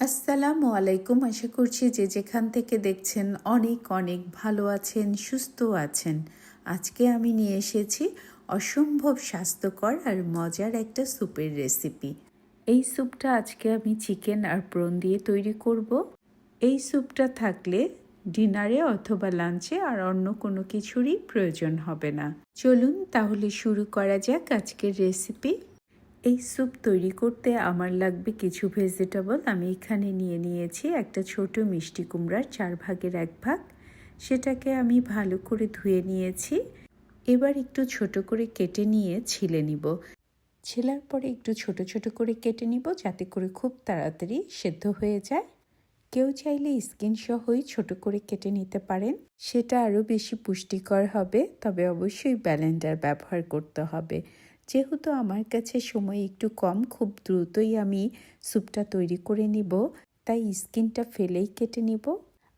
আসসালামু আলাইকুম। আশা করছি যে যেখান থেকে দেখছেন অনেক অনেক ভালো আছেন, সুস্থ আছেন। আজকে আমি নিয়ে এসেছি অসম্ভব স্বাস্থ্যকর আর মজার একটা স্যুপের রেসিপি। এই স্যুপটা আজকে আমি চিকেন আর প্রন দিয়ে তৈরি করব। এই স্যুপটা থাকলে ডিনারে অথবা লাঞ্চে আর অন্য কোনো কিছুরই প্রয়োজন হবে না। চলুন তাহলে শুরু করা যাক আজকের রেসিপি। এই স্যুপ তৈরি করতে আমার লাগবে কিছু ভেজিটেবল। আমি এখানে নিয়ে নিয়েছি একটা ছোট মিষ্টি কুমড়ার চার ভাগের এক ভাগ। সেটাকে আমি ভালো করে ধুয়ে নিয়েছি। এবার একটু ছোট করে কেটে নিয়ে ছিলে নিব। ছেলার পরে একটু ছোট ছোট করে কেটে নিব যাতে করে খুব তাড়াতাড়ি সেদ্ধ হয়ে যায়। কেউ চাইলে স্কিন সহই ছোট করে কেটে নিতে পারেন। সেটা আরও বেশি পুষ্টিকর হবে, তবে অবশ্যই ব্যালেন্ডার ব্যবহার করতে হবে। যেহেতু আমার কাছে সময় একটু কম, খুব দ্রুতই আমি স্যুপটা তৈরি করে নিব। তাই স্কিনটা ফেলেই কেটে নিব।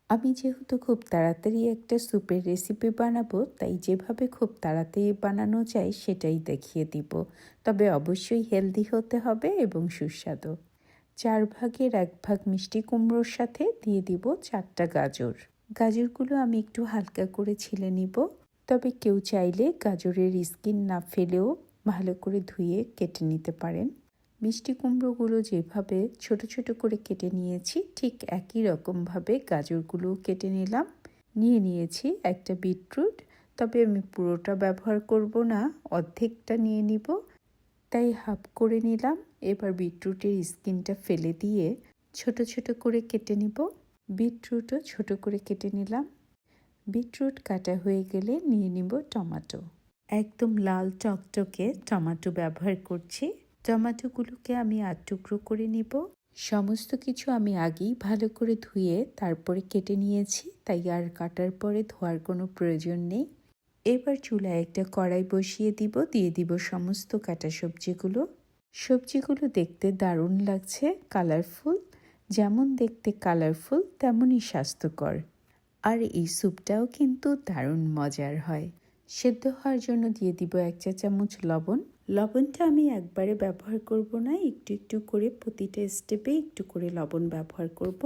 আমি যেহেতু খুব তাড়াতাড়ি একটা স্যুপের রেসিপি বানাবো, তাই যেভাবে খুব তাড়াতাড়ি বানানো যায় সেটাই দেখিয়ে দিব। তবে অবশ্যই হেলদি হতে হবে এবং সুস্বাদু। চার ভাগের এক ভাগ মিষ্টি কুমড়োর সাথে দিয়ে দিব চারটা গাজর। গাজরগুলো আমি একটু হালকা করে ছিলে নিব। তবে কেউ চাইলে গাজরের স্কিন না ফেলেও ভালো করে ধুয়ে কেটে নিতে পারেন। মিষ্টি কুমড়োগুলো যেভাবে ছোট ছোট করে কেটে নিয়েছি, ঠিক একই রকমভাবে গাজরগুলো কেটে নিলাম। নিয়ে নিয়েছি একটা বিটরুট, তবে আমি পুরোটা ব্যবহার করব না, অর্ধেকটা নিয়ে নিব। তাই হাফ করে নিলাম, এবার বিটরুটের স্কিনটা ফেলে দিয়ে ছোট ছোট করে কেটে নিব। বিটরুটও ছোট করে কেটে নিলাম। বিটরুট কাটা হয়ে গেলে নিয়ে নিব টমাটো। একদম লাল টকটকে টমাটো ব্যবহার করছি। টমাটোগুলোকে আমি আট টুকরো করে নিব। সমস্ত কিছু আমি আগেই ভালো করে ধুয়ে তারপরে কেটে নিয়েছি, তাই আর কাটার পরে ধোয়ার কোনো প্রয়োজন নেই। এবার চুলায় একটা কড়াই বসিয়ে দিব, দিয়ে দিব সমস্ত কাটা সবজিগুলো। সবজিগুলো দেখতে দারুণ লাগছে, কালারফুল। যেমন দেখতে কালারফুল, তেমনই স্বাস্থ্যকর। আর এই স্যুপটাও কিন্তু দারুণ মজার হয়। সেদ্ধ হওয়ার জন্য দিয়ে দিব এক চা চামচ লবণ। লবণটা আমি একবারে ব্যবহার করব না, একটু একটু করে প্রতিটা স্টেপে একটু করে লবণ ব্যবহার করব।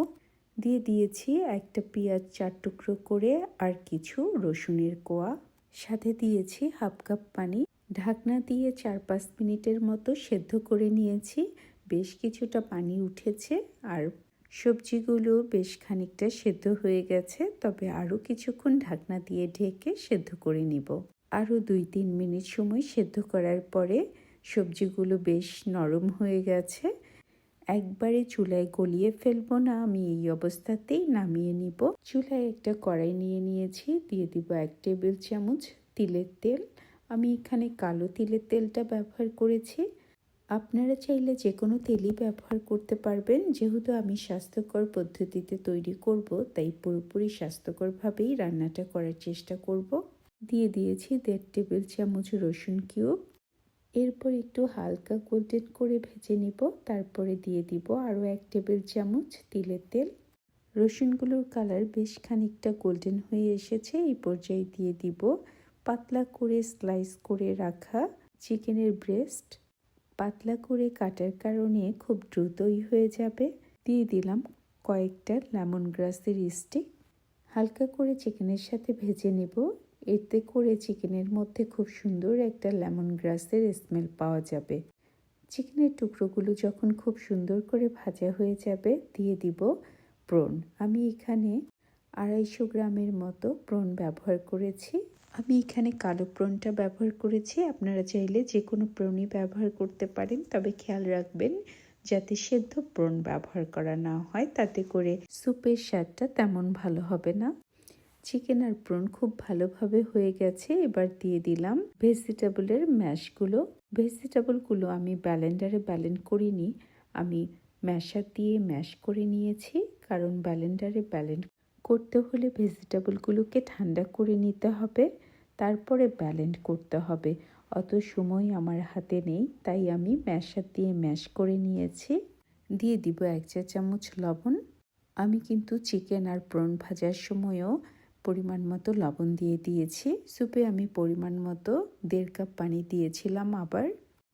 দিয়ে দিয়েছি একটা পেঁয়াজ চার টুকরো করে আর কিছু রসুনের কোয়া। সাথে দিয়েছি হাফ কাপ পানি। ঢাকনা দিয়ে চার পাঁচ মিনিটের মতো সেদ্ধ করে নিয়েছি। বেশ কিছুটা পানি উঠেছে আর সবজিগুলো বেশ খানিকটা সেদ্ধ হয়ে গেছে, তবে আরও কিছুক্ষণ ঢাকনা দিয়ে ঢেকে সেদ্ধ করে নিব। আরও দুই তিন মিনিট সময় সেদ্ধ করার পরে সবজিগুলো বেশ নরম হয়ে গেছে। একবারে চুলায় গলিয়ে ফেলব না, আমি এই অবস্থাতেই নামিয়ে নিব। চুলায় একটা কড়াই নিয়ে নিয়েছি, দিয়ে দিব এক টেবিল চামচ তিলের তেল। আমি এখানে কালো তিলের তেলটা ব্যবহার করেছি। আপনারা চাইলে যে কোনো তেলই ব্যবহার করতে পারবেন। যেহেতু আমি স্বাস্থ্যকর পদ্ধতিতে তৈরি করব, তাই পুরোপুরি স্বাস্থ্যকরভাবেই রান্নাটা করার চেষ্টা করব। দিয়ে দিয়েছি দেড় টেবিল চামচ রসুন কিউব। এরপর একটু হালকা গোল্ডেন করে ভেজে নিব। তারপরে দিয়ে দিব আরও এক টেবিল চামচ তিলের তেল। রসুনগুলোর কালার বেশ খানিকটা গোল্ডেন হয়ে এসেছে। এই পর্যায়ে দিয়ে দিব পাতলা করে স্লাইস করে রাখা চিকেনের ব্রেস্ট। পাতলা করে কাটার কারণে খুব দ্রুতই হয়ে যাবে। দিয়ে দিলাম কয়েকটা লেমন গ্রাসের স্টিক। হালকা করে চিকেনের সাথে ভেজে নেব। এতে করে চিকেনের মধ্যে খুব সুন্দর একটা লেমন গ্রাসের স্মেল পাওয়া যাবে। চিকেনের টুকরোগুলো যখন খুব সুন্দর করে ভাজা হয়ে যাবে, দিয়ে দিব প্রন। আমি এখানে আড়াইশো গ্রামের মতো প্রন ব্যবহার করেছি। আমি এখানে কালো প্রনটা ব্যবহার করেছি। আপনারা চাইলে যে কোনো প্রনই ব্যবহার করতে পারেন। তবে খেয়াল রাখবেন, যাতে সেদ্ধ প্রন ব্যবহার করা না হয়, তাতে করে স্যুপের স্বাদটা তেমন ভালো হবে না। চিকেন আর প্রন খুব ভালোভাবে হয়ে গেছে। এবার দিয়ে দিলাম ভেজিটেবলের ম্যাশগুলো। ভেজিটেবলগুলো আমি ব্যালেন্ডারে ব্যালেন্ড করিনি। আমি ম্যাশার দিয়ে ম্যাশ করে নিয়েছি। কারণ ব্যালেন্ডারে ব্যালেন্ড করতে হলে ভেজিটেবলগুলোকে ঠান্ডা করে নিতে হবে, তারপরে ব্যালেন্ড করতে হবে। অত সময় আমার হাতে নেই, তাই আমি ম্যাশার দিয়ে ম্যাশ করে নিয়েছি। দিয়ে দিব এক চা চামচ লবণ। আমি কিন্তু চিকেন আর প্রন ভাজার সময়ও পরিমাণ মতো লবণ দিয়ে দিয়েছি। স্যুপে আমি পরিমাণ মতো দেড় কাপ পানি দিয়েছিলাম আবার।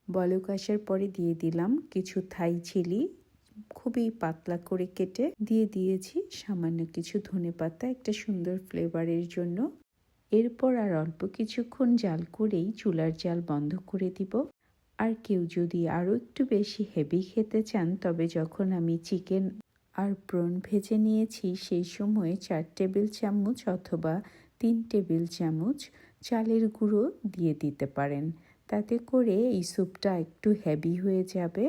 বলক আসার পরে দিয়ে দিলাম কিছু থাই চিলি। খুবই পাতলা করে কেটে দিয়ে দিয়েছি সামান্য কিছু ধনে পাতা, একটা সুন্দর ফ্লেভারের জন্য। এরপর আর অল্প কিছুক্ষণ জাল করেই চুলার জাল বন্ধ করে দিব। আর কেউ যদি আরও একটু বেশি হেভি খেতে চান, তবে যখন আমি চিকেন আর প্রন ভেজে নিয়েছি, সেই সময়ে চার টেবিল চামচ অথবা তিন টেবিল চামচ চালের গুঁড়ো দিয়ে দিতে পারেন। তাতে করে এই স্যুপটা একটু হেভি হয়ে যাবে।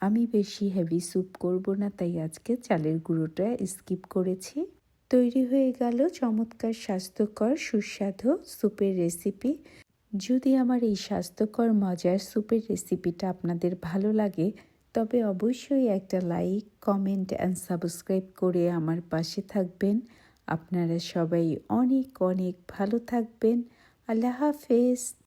আমি বেশি হেভি স্যুপ করব না, তাই আজকে চালের গুঁড়োটা স্কিপ করেছি। তৈরি হয়ে গেল চমৎকার স্বাস্থ্যকর, সুস্বাদু স্যুপের রেসিপি যদি আমার এই স্বাস্থ্যকর, মজার স্যুপের রেসিপিটা আপনাদের ভালো লাগে, তবে অবশ্যই একটা লাইক কমেন্ট অ্যান্ড সাবস্ক্রাইব করে আমার পাশে থাকবেন। আপনারা সবাই অনেক অনেক ভালো থাকবেন। আল্লাহ হাফেজ।